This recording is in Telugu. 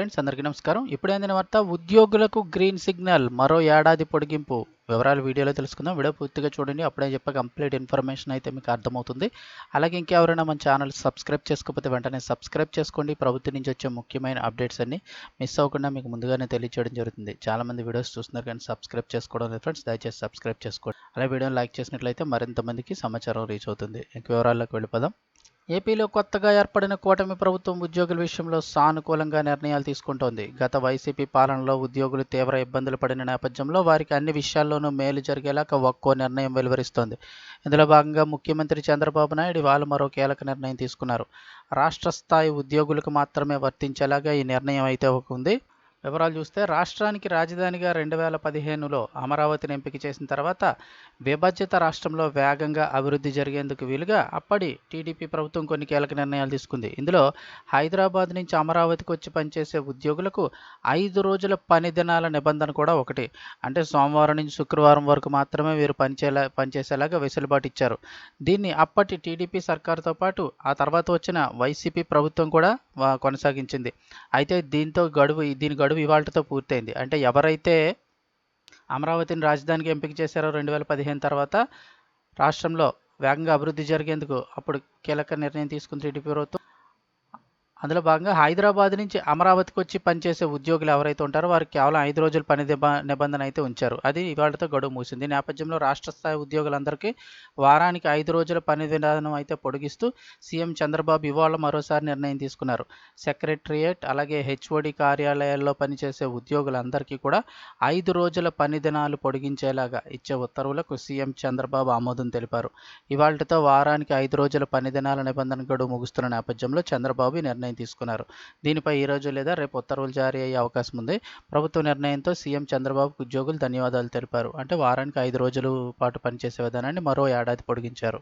ఫ్రెండ్స్ అందరికీ నమస్కారం. ఇప్పుడు అందిన వార్త ఉద్యోగులకు గ్రీన్ సిగ్నల్ మరో ఏడాది పొడిగింపు. వివరాలు వీడియోలో తెలుసుకుందాం. వీడియో పూర్తిగా చూడండి. అప్పుడే చెప్ప కంప్లీట్ ఇన్ఫర్మేషన్ అయితే మీకు అర్థమవుతుంది. అలాగే ఇంకెవరైనా మన ఛానల్ సబ్స్క్రైబ్ చేసుకోకపోతే వెంటనే సబ్స్క్రైబ్ చేసుకోండి. ప్రభుత్వం నుంచి వచ్చే ముఖ్యమైన అప్డేట్స్ అన్ని మిస్ అవ్వకుండా మీకు ముందుగానే తెలియచేయడం జరుగుతుంది. చాలా మంది వీడియోస్ చూస్తున్నారు కానీ సబ్స్క్రైబ్ చేసుకోవడం లేదు ఫ్రెండ్స్. దయచేసి సబ్స్క్రైబ్ చేసుకోండి. అలాగే వీడియోని లైక్ చేసినట్లయితే మరింత మందికి సమాచారం రీచ్ అవుతుంది. ఇంక వివరాల్లోకి వెళ్ళిపోదాం. ఏపీలో కొత్తగా ఏర్పడిన కూటమి ప్రభుత్వం ఉద్యోగుల విషయంలో సానుకూలంగా నిర్ణయాలు తీసుకుంటోంది. గత వైసీపీ పాలనలో ఉద్యోగులు తీవ్ర ఇబ్బందులు పడిన నేపథ్యంలో వారికి అన్ని విషయాల్లోనూ మేలు జరిగేలాగా ఒక్కో నిర్ణయం వెలువరిస్తోంది. ఇందులో భాగంగా ముఖ్యమంత్రి చంద్రబాబు నాయుడు ఇవాళ మరో కీలక నిర్ణయం తీసుకున్నారు. రాష్ట్ర స్థాయి ఉద్యోగులకు మాత్రమే వర్తించేలాగా ఈ నిర్ణయం అయితే ఉంది. వివరాలు చూస్తే రాష్ట్రానికి రాజధానిగా రెండు వేల పదిహేనులో అమరావతిని ఎంపిక చేసిన తర్వాత విభజిత రాష్ట్రంలో వేగంగా అభివృద్ధి జరిగేందుకు వీలుగా అప్పటి టీడీపీ ప్రభుత్వం కొన్ని కీలక నిర్ణయాలు తీసుకుంది. ఇందులో హైదరాబాద్ నుంచి అమరావతికి వచ్చి పనిచేసే ఉద్యోగులకు ఐదు రోజుల పని దినాల నిబంధన కూడా ఒకటి. అంటే సోమవారం నుంచి శుక్రవారం వరకు మాత్రమే వీరు పనిచేలా పనిచేసేలాగా వెసులుబాటు ఇచ్చారు. దీన్ని అప్పటి టీడీపీ సర్కారుతో పాటు ఆ తర్వాత వచ్చిన వైసీపీ ప్రభుత్వం కూడా కొనసాగించింది. అయితే దీంతో గడువు దీని గడువు ఇవాళతో పూర్తయింది. అంటే ఎవరైతే అమరావతిని రాజధానికి ఎంపిక చేశారో రెండు వేల పదిహేను తర్వాత రాష్ట్రంలో వేగంగా అభివృద్ధి జరిగేందుకు అప్పుడు కీలక నిర్ణయం తీసుకుంది టీడీపీ ప్రభుత్వం. అందులో భాగంగా హైదరాబాద్ నుంచి అమరావతికి వచ్చి పనిచేసే ఉద్యోగులు ఎవరైతే ఉంటారో వారికి కేవలం ఐదు రోజుల పని నిబంధన అయితే ఉంచారు. అది ఇవాళతో గడువు మూసింది నేపథ్యంలో రాష్ట్ర స్థాయి ఉద్యోగులందరికీ వారానికి ఐదు రోజుల పని విధానం అయితే పొడిగిస్తూ సీఎం చంద్రబాబు ఇవాళ మరోసారి నిర్ణయం తీసుకున్నారు. సెక్రటరియేట్ అలాగే హెచ్ఓడి కార్యాలయాల్లో పనిచేసే ఉద్యోగులందరికీ కూడా ఐదు రోజుల పని దినాలు పొడిగించేలాగా ఇచ్చే ఉత్తర్వులకు సీఎం చంద్రబాబు ఆమోదం తెలిపారు. ఇవాళతో వారానికి ఐదు రోజుల పని దినాల నిబంధన గడువు ముగుస్తున్న నేపథ్యంలో చంద్రబాబు నిర్ణయం నిర్ణయం తీసుకున్నారు. దీనిపై ఈ రోజు లేదా రేపు ఉత్తర్వులు జారీ అయ్యే అవకాశం ఉంది. ప్రభుత్వ నిర్ణయంతో సీఎం చంద్రబాబుకు ఉద్యోగులు ధన్యవాదాలు తెలిపారు. అంటే వారానికి ఐదు రోజుల పాటు పనిచేసే విధానాన్ని మరో ఏడాది పొడిగించారు.